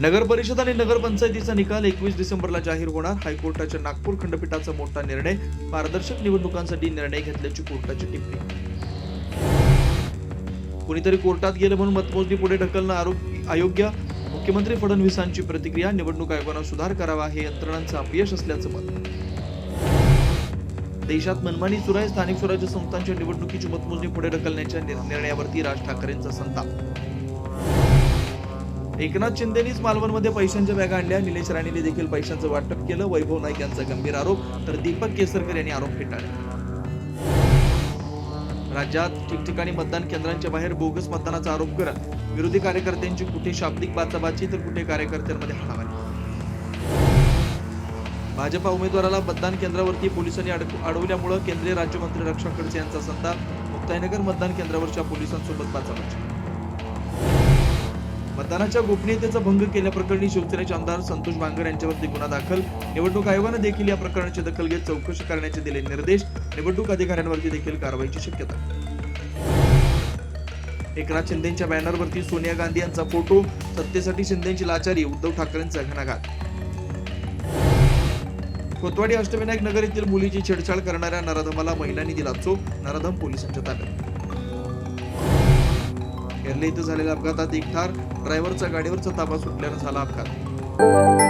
नगर परिषद आणि नगरपंचायतीचा निकाल एकवीस डिसेंबरला जाहीर होणार. हायकोर्टाच्या नागपूर खंडपीठाचा मोठा निर्णय. पारदर्शक निवडणुकांसाठी निर्णय घेतल्याची कोर्टाची टिप्पणी. कुणीतरी कोर्टात गेलं म्हणून मतमोजणी पुढे ढकलणं आरोग्य अयोग्य? मुख्यमंत्री फडणवीसांची प्रतिक्रिया निवडणूक आयोगानं सुधार करावा हे यंत्रणांचं अपयश असल्याचं मत. देशात मनमानी सुरू आहे. स्थानिक स्वराज्य संस्थांच्या निवडणुकीची मतमोजणी पुढे ढकलण्याच्या निर्णयावरती राज ठाकरेंचा संताप. एकनाथ शिंदेनीच मालवणमध्ये पैशांच्या बॅगा आणल्या. निलेश राणेने देखील पैशांचं वाटप केलं. वैभव नाईक यांचा गंभीर आरोप. तर दीपक केसरकर यांनी आरोप फेटाळले. राज्यात ठिकठिकाणी मतदान केंद्रांच्या बाहेर बोगस मतदानाचा आरोप करत विरोधी कार्यकर्त्यांची कुठे शाब्दिक बाचाबाची तर कुठे कार्यकर्त्यांमध्ये हाणामारी. भाजपा उमेदवाराला मतदान केंद्रावरती पोलिसांनी अडक अडवल्यामुळे केंद्रीय राज्यमंत्री रक्षा खडसे यांचा संताप. मुक्ताईनगर मतदान केंद्रावरच्या पोलिसांसोबत बाचाबाची. मतदानाच्या गोपनीयतेचा भंग केल्याप्रकरणी शिवसेनेचे आमदार संतोष बांगर यांच्यावरती गुन्हा दाखल. निवडणूक आयोगानं देखील या प्रकरणाची दखल घेत चौकशी करण्याचे दिले निर्देश. निवडणूक अधिकाऱ्यांवरती देखील कारवाईची शक्यता. एकनाथ शिंदेच्या बॅनरवरती सोनिया गांधी यांचा फोटो. सत्तेसाठी शिंदेची लाचारी उद्धव ठाकरेंचा घणाघात. कोतवाडी अष्टविनायक नगर येथील मुलीची छेडछाड करणाऱ्या नराधमाला महिलांनी दिला चोप. नराधम पोलिसांच्या ताब्यात. केरळ इथं झालेल्या अपघातात एक ठार ड्रायव्हरचा गाडीवरचा ताबा सुटल्यानं झाला अपघात.